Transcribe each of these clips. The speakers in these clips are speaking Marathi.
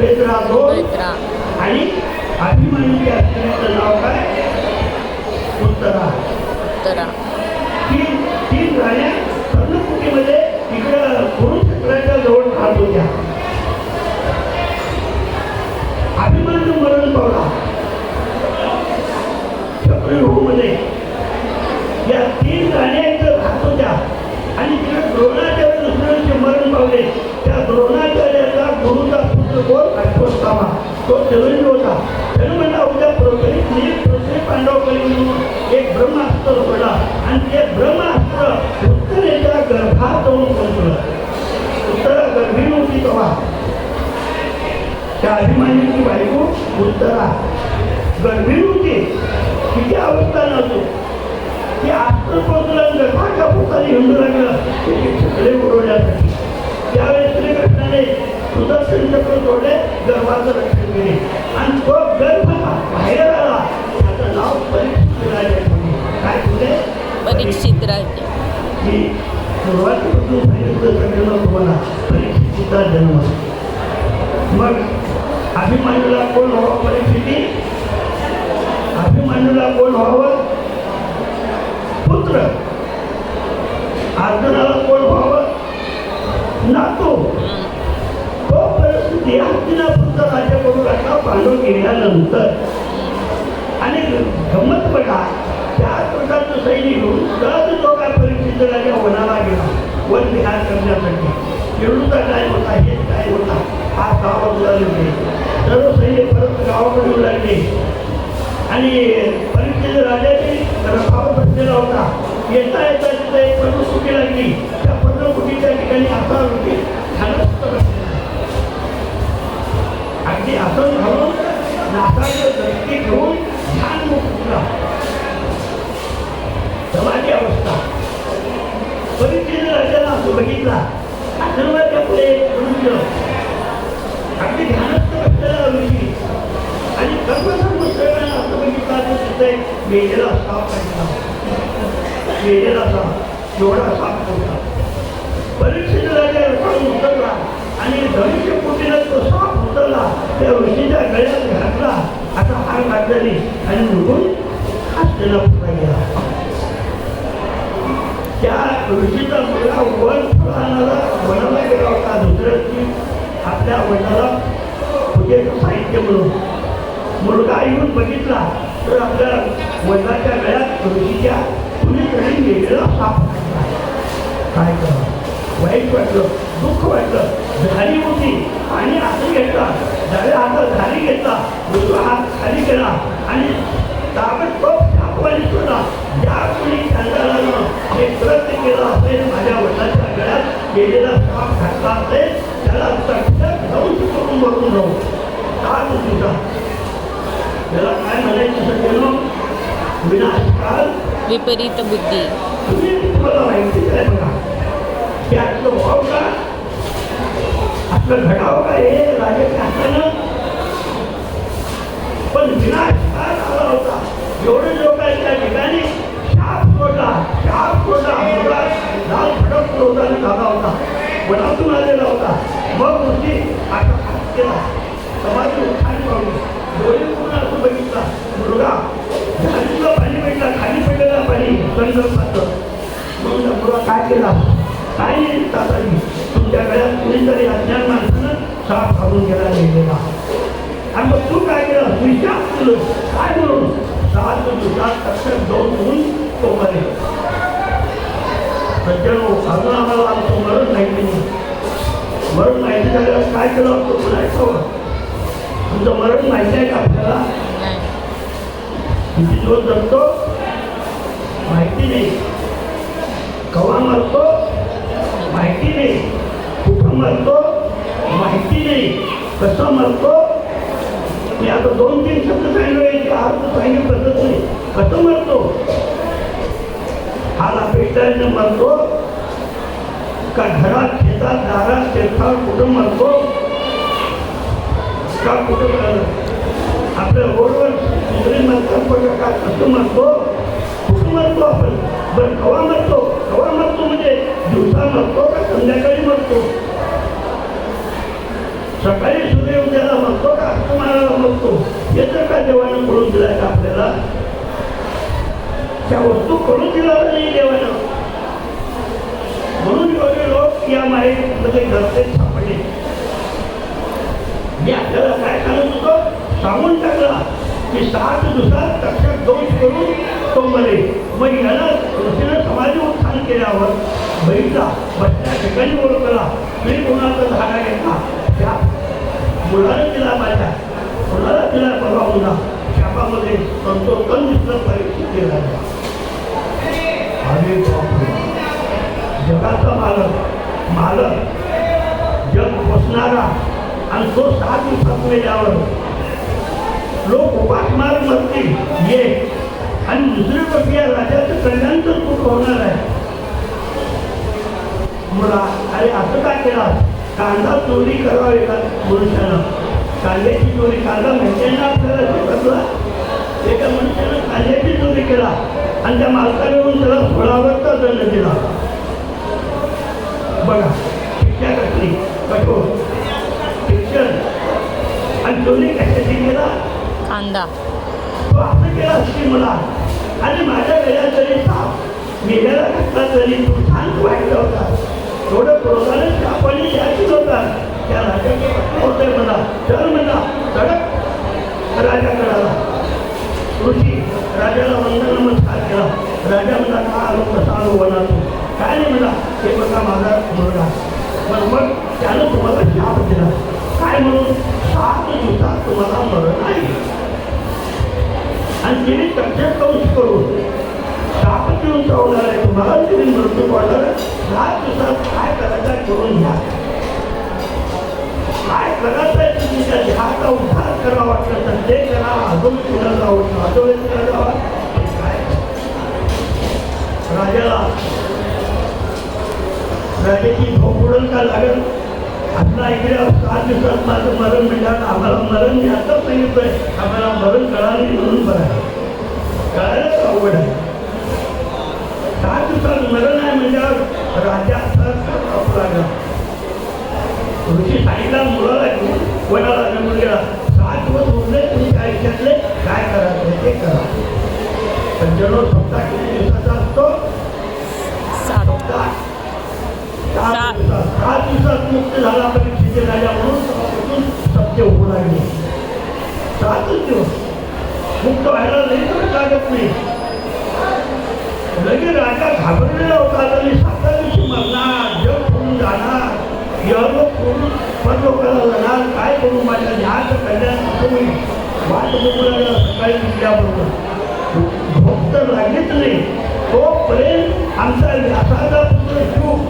सुभद्रा दोन आणि अभिमन्यूच्या स्त्रीचं नाव काय? उत्तरा. उत्तरा. तीन तीन राण्या कर्णकुटीमध्ये इकडं कुरुक्षेत्राच्या जवळ राहत होत्या. अभिमन्यू मरण पावला. चक्रव्यूहमध्ये या तीन राण्या इथं राहत होत्या. आणि ज्या द्रोणाचार्य दुसऱ्यांचे मरण पावले त्या द्रोणाचार्याचा गुरुचा पुत्र कोण? अश्वत्थामा. तो चिरंजीव होता. तर म्हणला उद्या प्रकरित मी प्रचलित पांडवकरी म्हणून एक ब्रह्मास्त्र पडला आणि ते ब्रह्मास्त्र उत्तरेच्या गर्भात जाऊन पोहोचलं उत्तरा गर्भी नव्हती तेव्हा. त्या अभिमानीची बायको उत्तरा. गर्भी नव्हती. किती अवस्था नव्हती. ती अस्त्र पोचलं गर्भाच्या पोटाने हिंडू लागलं त्याचे तुकडे उडवण्यासाठी त्यावेळेस श्रीकृष्णाने सुदर्शन चक्र सोडले गर्भाचं रक्षण केले. आणि तो गर्भ बाहेर आला. त्याचं नाव परीक्षित राजा काय ठेवले परीक्षित राजे की सुरुवातीपासून सांगितलं सगळ्यांना तुम्हाला परीक्षितीचा जन्म मग अभिमानूला कोण व्हावं परीक्षिती? अभिमानूला कोण व्हावं पुत्र. अर्जुनाला कोण व्हावं? नातो. तो परिस्थिती पुत्र राजा करू लागला पांडव गेल्यानंतर आणि गंमत बघा त्याच प्रकारचं सैनिक घेऊन सहज तो काय परिस्थिती राजा वनाला गेला. वन विहार करण्यासाठी. खेळूचा काय होता हे काय होता हा गावात होते सर्व सैनिक परत गावाकडे येऊ लागले. आणि परिस्थिती राजाची रथावर येता येता येता एक एक पर्णकुटी लागली. त्या पर्णकुटीच्या ठिकाणी अकरा होती. अगदी असं घालून नाकाचं दृष्टी घेऊन ध्यान मुक्तला समाधी अवस्था. परिचित राजाला असं बघितला. अथर्वाच्या पुढे एक मनुष्य अगदी ध्यानस्थ बसलेला ऋषी आणि कर्मसर्व असं बघितला तर तिथे मेलेला साप पाहिजे. केलेला साप एवढा साप होता. परीक्षित राजा उतरला आणि धनुष्य कुटीला तो साप उतरला त्या ऋषीच्या गळ्यात घातला. असा हार घातल्याने आणि निघून हस्तिनापूरला गेला. त्या ऋषीचा मुलगा वन फुलांना वनाला गेला होता. दुसऱ्या आपल्या वनाला पूजेचं साहित्य म्हणून मुलगा येऊन बघितला. तर आपल्या वनाच्या गळ्यात ऋषीच्या कुणीकडे गेलेला साप घातला. काय करावं वाईट वाटलं दुःख वाटलं झाली होती आणि असं घेतला डाव्या हातात झाली घेतला उजवा हात खाली केला आणि ताबडतोब सापवानी सोडला ज्या कोणी चंद्रानं हे कृत्य केलं असेल माझ्या वडिलांच्या गळ्यात गेलेला साप घातला असेल त्याला चटकन जाऊन करून मरून जाऊ का तुझा त्याला काय म्हणायचं सगळं विनाशकाल विपरीत बुद्धी. तुम्ही माहिती आहे भाव का पण काय झाला होता एवढे लोक ठिकाणी शाप फोडला शाप फोडला लाल फडक झाला होता वनातून आलेला होता मग ऋषी आता हात केला समाधी पावली डोळे पूर्ण असं बघितला मुलगा झालीला खाली पडलेला पाणी संघ पाहतो मग त्या काय केला? काय नाही तुमच्या गळ्यात कुणीतरी अज्ञान माणसानं साप घालून गेला गेलेला. आणि मग तू काय केलं? विचार केलं. काय म्हणून सहा सात दिवसात अक्षर दोन म्हणून तो मरे सज्जन अजून आम्हाला आमचं मरण माहिती नाही मरण माहिती झाल्यावर काय केलं? तो म्हणायचं तुमचं मरण माहिती आहे का आपल्याला? किती दिवस जगतो माहिती नाही. कवा मरतो माहिती नाही. कुठं मरतो माहिती नाही. कसं मरतो? मी आता दोन तीन शब्द सांगितले अर्थ सांगितलं पद्धत नाही. कसं मरतो? हा लापेटाने मरतो? का घरात शेतात दारात शेतात कुठं मरतो? का कुठं आपल्या रोड दुसरी म्हणतात बघा कसं म्हणतो कुठं म्हणतो आपण बरं कवा मरतो कवा मरतो म्हणजे दिवसा मरतो का संध्याकाळी मरतो सकाळी सूर्य उद्याला मरतो का अस्तमानाला मरतो याचं का देवानं कळून दिलाय का आपल्याला? त्या वस्तू करून दिला नाही देवानं. म्हणून एवढे लोक या माहितीमध्ये घरचे सापडले. मी आपल्याला काय सांगत होतो? सांगून टाकला. की सात दिवसात तक्षक दोष करून तो मरे. मग याला कृष्ण समाधी उत्थान केल्यावर बहिणीला बसल्या ठिकाणी ओळखला मी कोणाचा धागा घेतला? त्या मुलाने तिला माझ्या. कोणाला तिला परवा मुला शापामध्ये तंतोतन दिसलं परीक्षित केला. अरे जगाचा मालक मालक जग बसणारा आणि तो सहा दिवसात मेल्यावर लोक पाठमार मरतील ये आणि दुसरी गोष्ट या राजाचं कल्याण तर खूप होणार आहे. मुला अरे असं का केला? कांदा चोरी करावा एका मनुष्यानं. कांद्याची चोरी कांदा म्हणजे माहिती आपल्याला शिकवला एका मनुष्यानं कांद्याची चोरी केला. आणि त्या मालकाने येऊन त्याला सोळावरचा दंड दिला. बघा शिक्षा कसली? कठोर. शिक्षण. आणि चोरी कशाची केला? कांदा तो असं केला की मला आणि माझ्या वेळा तरी साप मेल्याला घातला तरी तो शांत वाईट होता थोडं क्रोधाने आपण याचीच होता त्या राजाचे पत्र होते मला चल म्हणा धडक राजाकडे आला ऋषी राजाला वंदन नमस्कार केला राजा म्हणा का आलो कसा आलो वनातून काय नाही म्हणा हे बघा माझा मुलगा पण मग त्यानं तुम्हाला शाप दिला काय म्हणून सात दिवसात तुम्हाला मरण आहे आणि तिने तक्षक कौश करून साप देऊन चावणार आहे तुम्हाला तिने मृत्यू पडणार सात दिवसात काय करायचं करून घ्या काय करायचं आहे त्या ध्याचा उद्धार करा वाटलं तर ते करा अजून कुणाला जाऊ अजून करायला जावा काय राजाला राजाची भोपुडन का लागेल? आपला इकडे सात दिवसात माझं मरण मिळालं आम्हाला मरण मी आता सांगितलंय आम्हाला मरण कळालं म्हणून बरं आहे. कळायलाच अवघड आहे. सात दिवसात मरण आहे म्हणजे राजा असा लागला. ऋषी सांगितला मुलाला घेऊन वडाला घेऊन गेला सात दिवस उरले तुमच्या आयुष्यातले काय करायचं ते करा. पंच्याण्णव सप्ताह किती दिवसाचा असतो? सात. सातच दिवस मुक्त व्हायला नाही तर लागत नाही. लगेच राजा घाबरलेला होता आणि साता दिवशी मरणार जग सोडून जाणार यग सोडून परलोकाला जाणार काय करू माझ्या ध्यान कल्याण कसं होईल? वाट बघून सकाळी उठल्याबरोबर. भोग लागेच लागलीच नाही. तोपर्यंत आमचा व्यासाचा पुत्र शुभ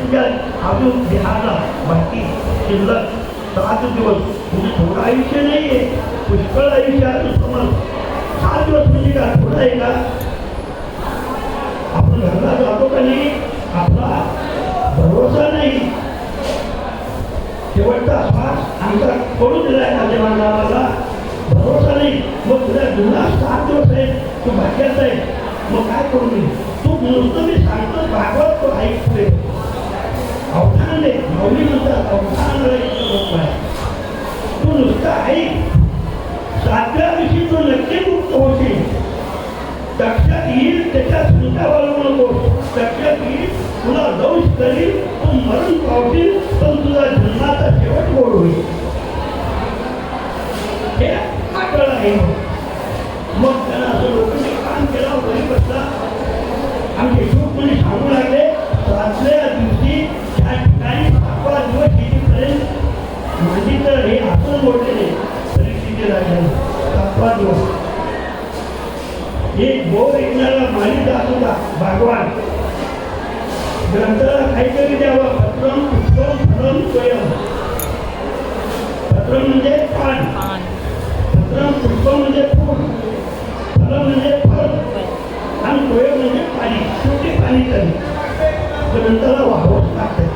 दिवस आहे तुझ्या अजून देहाला बाकी शिल्लक सात दिवस म्हणजे थोडं आयुष्य नाही आहे पुष्कळ आयुष्य आहे समज सात दिवस म्हणजे का थोडं आहे का आपण घरला जातो का नाही आपला भरोसा नाही शेवटचा श्वास आमचा करून दिलाय ना देवांना आम्हाला भरोसा नाही मग तुझ्या जुना सात दिवस आहे तू भाग्याचा आहे मग काय करू मी तू नुसतं मी सांगतो भागवत तो ऐकतोय अवधान आहे माऊली म्हणतात अवधान आहे तू नुसतं ऐक. सातव्या दिवशी तू नक्की मुक्त होशील लक्षात येईल त्याच्या लक्षात येईल तुला दौश करील तू मरण पावशील पण तुझा जन्माचा शेवट गोड होईल हे आकळ आहे तर हे हातून मोडलेले परीक्षेचे सातवा दिवस. एक बोर ऐकणारा मालिक होता भगवान. ग्रंथाला काहीतरी द्यावं पत्रम पुष्पम फलम स्वयं. पत्र म्हणजे पान. पान. पत्र पुष्प म्हणजे फूल. फळ म्हणजे फळ. आणि डोळे म्हणजे पाणी. शेवटी पाणी कमी ग्रंथाला वाहवत लागतं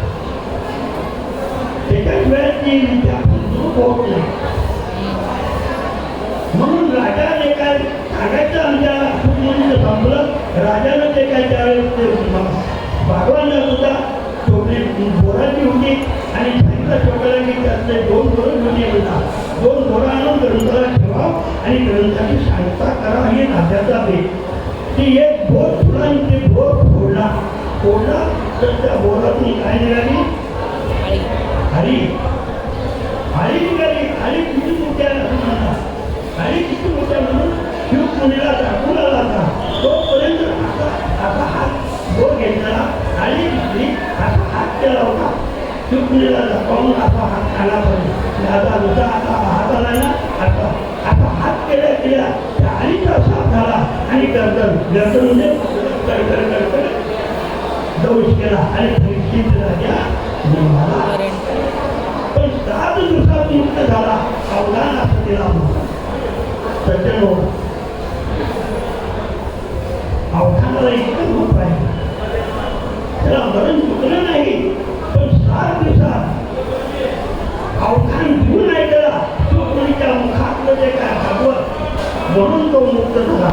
त्याच्यात वेळेत ती विद्या. सुरू होत. नाही म्हणून राजाने काय सांगायचं आमच्या सुखमुलीचं म्हणजे संपलं राजानं ते काय त्यावेळेस ते भगवानला सुद्धा टोपली बोराची होती आणि त्यांचा छोट्याला की त्यातले दोन धोरण म्हणजे होता. दोन धोरण आणून ग्रंथाला ठेवा आणि ग्रंथाची शांतता करा हे नात्याचा भेट ती एक भोर फुला आणि ते बोर फोडला. फोडला तर त्या भोरातून काय निघाली? हरी. हरी निघाली हरी किती मोठ्या असं म्हणतात किती मोठ्या म्हणून शिव मुलीला दाखवला जाता. तोपर्यंत असा असा हात जो घेतला हरी घेतली असा हात केला होता. शिव मुलीला दाखवून असा हात खाला पाहिजे आता दुसरा आता हात आला ना आता आता हात केल्या केल्या त्या हरीचा साथ झाला आणि गर्दन गर्दन म्हणजे कडकड कडकड दौश केला आणि परीक्षित राजा दहा दिवसात नियुक्त झाला अवधान असं तिला त्याच्यामुळं अवधानाला इतकं रूप आहे त्याला. मरण चुकलं नाही पण सात दिवसात अवधान घेऊन नाही त्याला सुखमणीच्या मुखातलं जे काय भागवत म्हणून तो मुक्त झाला.